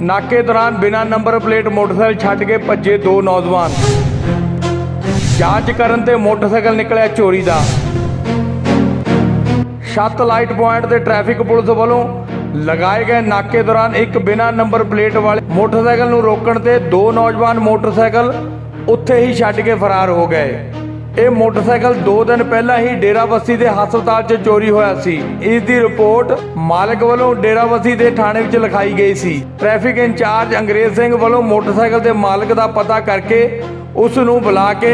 ਨਾਕੇ ਦੌਰਾਨ ਬਿਨਾਂ ਨੰਬਰ ਪਲੇਟ ਮੋਟਰਸਾਈਕਲ ਛੱਡ ਕੇ ਭੱਜੇ ਦੋ ਨੌਜਵਾਨ। ਜਾਂਚ ਕਰਨ ਤੇ ਮੋਟਰਸਾਈਕਲ ਨਿਕਲਿਆ ਚੋਰੀ ਦਾ। ਛੱਤ ਲਾਈਟ ਪੁਆਇੰਟ ਤੇ ਟ੍ਰੈਫਿਕ ਪੁਲਿਸ ਵੱਲੋਂ ਲਗਾਏ ਗਏ ਨਾਕੇ ਦੌਰਾਨ ਇੱਕ ਬਿਨਾਂ ਨੰਬਰ ਪਲੇਟ ਵਾਲੇ ਮੋਟਰਸਾਈਕਲ ਨੂੰ ਰੋਕਣ ਤੇ ਦੋ ਨੌਜਵਾਨ ਮੋਟਰਸਾਈਕਲ ਉੱਥੇ ਹੀ ਛੱਡ ਕੇ ਫਰਾਰ ਹੋ ਗਏ। ਇਹ ਮੋਟਰਸਾਈਕਲ 2 ਦਿਨ ਪਹਿਲਾਂ ਹੀ ਡੇਰਾਬੱਸੀ ਦੇ ਹਸਪਤਾਲ 'ਚ ਚੋਰੀ ਹੋਇਆ ਸੀ। ਇਸ ਦੀ ਰਿਪੋਰਟ ਮਾਲਕ ਵੱਲੋਂ ਡੇਰਾਬੱਸੀ ਦੇ ਥਾਣੇ ਵਿੱਚ ਲਿਖਾਈ ਗਈ ਸੀ। ਟ੍ਰੈਫਿਕ ਇੰਚਾਰਜ ਅੰਗਰੇਜ਼ ਸਿੰਘ ਵੱਲੋਂ ਮੋਟਰਸਾਈਕਲ ਦੇ ਮਾਲਕ ਦਾ ਪਤਾ ਕਰਕੇ ਉਸ ਨੂੰ ਬੁਲਾ ਕੇ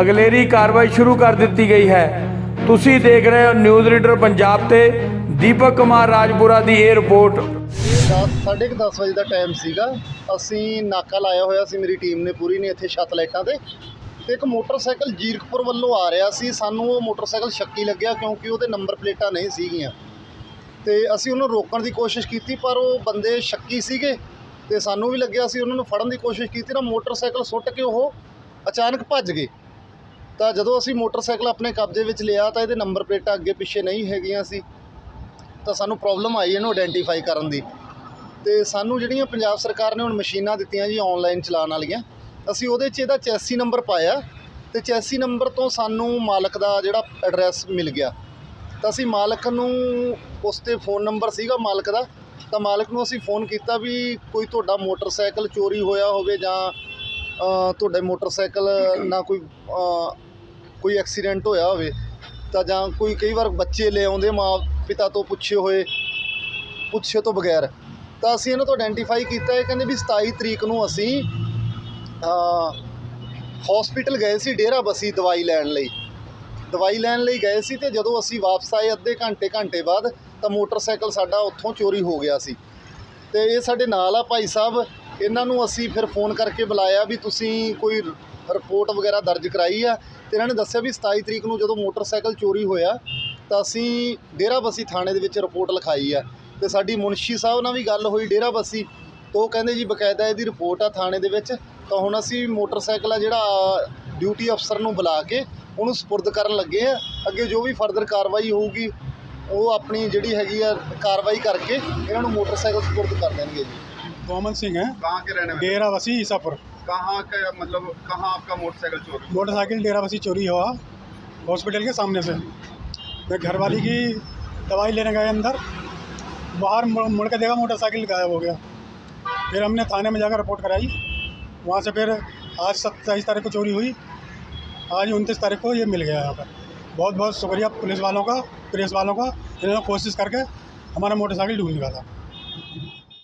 ਅਗਲੇਰੀ ਕਾਰਵਾਈ ਸ਼ੁਰੂ ਕਰ ਦਿੱਤੀ ਗਈ ਹੈ। ਤੁਸੀਂ ਦੇਖ ਰਹੇ ਹੋ ਨਿਊਜ਼ ਰੀਡਰ ਪੰਜਾਬ ਤੇ ਦੀਪਕ ਕੁਮਾਰ ਰਾਜਪੁਰਾ ਦੀ ਇਹ ਰਿਪੋਰਟ। ਦਸ ਸਾਢੇ ਕੁ ਦਸ ਵਜੇ ਦਾ ਟਾਈਮ ਸੀਗਾ। ਅਸੀਂ ਨਾਕਾ ਲਾਇਆ ਹੋਇਆ ਸੀ, ਮੇਰੀ ਟੀਮ ਨੇ ਪੂਰੀ ਨੇ ਇੱਥੇ ਛੱਤ ਲਾਈਟਾਂ ਤੇ। ਤੇ ਇੱਕ ਮੋਟਰਸਾਈਕਲ ਜੀਰਕਪੁਰ ਵੱਲੋਂ ਆ ਰਿਹਾ ਸੀ। ਸਾਨੂੰ ਉਹ ਮੋਟਰਸਾਈਕਲ ਸ਼ੱਕੀ ਲੱਗਿਆ ਕਿਉਂਕਿ ਉਹਦੇ ਨੰਬਰ ਪਲੇਟਾਂ ਨਹੀਂ ਸੀਗੀਆਂ। ਤੇ ਅਸੀਂ ਉਹਨੂੰ ਰੋਕਣ ਦੀ ਕੋਸ਼ਿਸ਼ ਕੀਤੀ, ਪਰ ਉਹ ਬੰਦੇ ਸ਼ੱਕੀ ਸੀਗੇ ਤੇ ਸਾਨੂੰ ਵੀ ਲੱਗਿਆ ਸੀ ਉਹਨਾਂ ਨੂੰ ਫੜਨ ਦੀ ਕੋਸ਼ਿਸ਼ ਕੀਤੀ ਨਾ ਮੋਟਰਸਾਈਕਲ ਸੁੱਟ ਕੇ ਉਹ ਅਚਾਨਕ ਭੱਜ ਗਏ। ਤਾਂ ਜਦੋਂ ਅਸੀਂ ਮੋਟਰਸਾਈਕਲ ਆਪਣੇ ਕਬਜ਼ੇ ਵਿੱਚ ਲਿਆ ਤਾਂ ਇਹਦੇ ਨੰਬਰ ਪਲੇਟਾਂ ਅੱਗੇ ਪਿੱਛੇ ਨਹੀਂ ਹੈਗੀਆਂ ਸੀ। ਤਾਂ ਸਾਨੂੰ ਪ੍ਰੋਬਲਮ ਆਈ ਇਹਨੂੰ ਆਇਡੈਂਟੀਫਾਈ ਕਰਨ ਦੀ। ਤੇ ਸਾਨੂੰ ਜਿਹੜੀਆਂ ਪੰਜਾਬ ਸਰਕਾਰ ਨੇ ਹੁਣ ਮਸ਼ੀਨਾਂ ਦਿੱਤੀਆਂ ਜੀ ਆਨਲਾਈਨ ਚਲਾਉਣ ਵਾਲੀਆਂ ਅਸੀਂ ਉਹਦੇ 'ਚ ਇਹਦਾ ਚੈਸੀ ਨੰਬਰ ਪਾਇਆ ਤੇ ਚੈਸੀ ਨੰਬਰ ਤੋਂ ਸਾਨੂੰ ਮਾਲਕ ਦਾ ਜਿਹੜਾ ਐਡਰੈਸ ਮਿਲ ਗਿਆ। ਤਾਂ ਅਸੀਂ ਮਾਲਕ ਨੂੰ ਉਸ ਤੇ ਫੋਨ ਨੰਬਰ ਸੀਗਾ ਮਾਲਕ ਦਾ, ਤਾਂ ਮਾਲਕ ਨੂੰ ਅਸੀਂ ਫੋਨ ਕੀਤਾ ਵੀ ਕੋਈ ਤੁਹਾਡਾ ਮੋਟਰਸਾਈਕਲ ਚੋਰੀ ਹੋਇਆ ਹੋਵੇ ਜਾਂ ਤੁਹਾਡੇ ਮੋਟਰਸਾਈਕਲ ਨਾ ਕੋਈ ਕੋਈ ਐਕਸੀਡੈਂਟ ਹੋਇਆ ਹੋਵੇ, ਤਾਂ ਜਾਂ ਕੋਈ ਕਈ ਵਾਰ ਬੱਚੇ ਲੈ ਆਉਂਦੇ ਮਾਂ ਪਿਤਾ ਤੋਂ ਪੁੱਛੇ ਹੋਏ, ਪੁੱਛੇ ਤੋਂ ਬਗੈਰ। ਤਾਂ ਅਸੀਂ ਇਹਨਾਂ ਤੋਂ ਆਇਡੈਂਟੀਫਾਈ ਕੀਤਾ, ਇਹ ਕਹਿੰਦੇ ਵੀ 27 ਤਰੀਕ ਨੂੰ ਅਸੀਂ ਹਸਪੀਟਲ ਗਏ ਸੀ ਡੇਰਾ ਬਸੀ ਦਵਾਈ ਲੈਣ ਲਈ। ਦਵਾਈ ਲੈਣ ਲਈ ਗਏ ਸੀ ਤੇ ਜਦੋਂ ਅਸੀਂ ਵਾਪਸ ਆਏ ਅੱਧੇ ਘੰਟੇ ਘੰਟੇ ਬਾਅਦ ਤਾਂ ਮੋਟਰਸਾਈਕਲ ਸਾਡਾ ਉੱਥੋਂ ਚੋਰੀ ਹੋ ਗਿਆ ਸੀ। ਤੇ ਇਹ ਸਾਡੇ ਨਾਲ ਆ ਭਾਈ ਸਾਹਿਬ, ਇਹਨਾਂ ਨੂੰ ਅਸੀਂ ਫਿਰ ਫੋਨ ਕਰਕੇ ਬੁਲਾਇਆ ਵੀ ਤੁਸੀਂ ਕੋਈ ਰਿਪੋਰਟ ਵਗੈਰਾ ਦਰਜ ਕਰਾਈ ਆ ਤੇ ਇਹਨਾਂ ਨੇ ਦੱਸਿਆ ਵੀ 27 ਤਰੀਕ ਨੂੰ ਜਦੋਂ ਮੋਟਰਸਾਈਕਲ ਚੋਰੀ ਹੋਇਆ ਤਾਂ ਅਸੀਂ ਡੇਰਾਬੱਸੀ ਥਾਣੇ ਦੇ ਵਿੱਚ ਰਿਪੋਰਟ ਲਿਖਾਈ ਆ। ਤੇ ਸਾਡੀ ਮੁਨਸ਼ੀ ਸਾਹਿਬ ਨਾਲ ਵੀ ਗੱਲ ਹੋਈ ਡੇਰਾਬੱਸੀ ਤਾਂ ਉਹ ਕਹਿੰਦੇ ਜੀ ਬਕਾਇਦਾ ਇਹਦੀ ਰਿਪੋਰਟ ਆ ਥਾਣੇ ਦੇ ਵਿੱਚ ਤਾਂ ਹੁਣ ਅਸੀਂ ਮੋਟਰਸਾਈਕਲ ਆ ਜਿਹੜਾ ਡਿਊਟੀ ਅਫਸਰ ਨੂੰ ਬੁਲਾ ਕੇ ਉਹਨੂੰ ਸਪੁਰਦ ਕਰਨ ਲੱਗੇ ਆ ਅੱਗੇ ਜੋ ਵੀ ਫਰਦਰ ਕਾਰਵਾਈ ਹੋਊਗੀ ਉਹ ਆਪਣੀ ਜਿਹੜੀ ਹੈਗੀ ਆ ਕਾਰਵਾਈ ਕਰਕੇ ਇਹਨਾਂ ਨੂੰ ਮੋਟਰਸਾਈਕਲ ਸਪੁਰਦ ਕਰ ਦੇਣਗੇ ਜੀ मोहम्मद सिंह है कहाँ के रहने वाले डेरा बसी ईसापुर कहाँ का मतलब कहाँ आपका मोटरसाइकिल चोरी हुआ? मोटरसाइकिल डेरा बसी चोरी हुआ हॉस्पिटल के सामने से मैं घरवाली की दवाई लेने गए अंदर बाहर मुड़ मुड़ के देखा मोटरसाइकिल गायब हो गया फिर हमने थाने में जाकर रिपोर्ट कराई। वहाँ से फिर आज सत्ताईस तारीख को चोरी हुई। आज उनतीस तारीख को ये मिल गया यहाँ पर। बहुत बहुत शुक्रिया पुलिस वालों का प्रेस वालों का। इन्होंने कोशिश करके हमारा मोटरसाइकिल ढूंढ निकाला।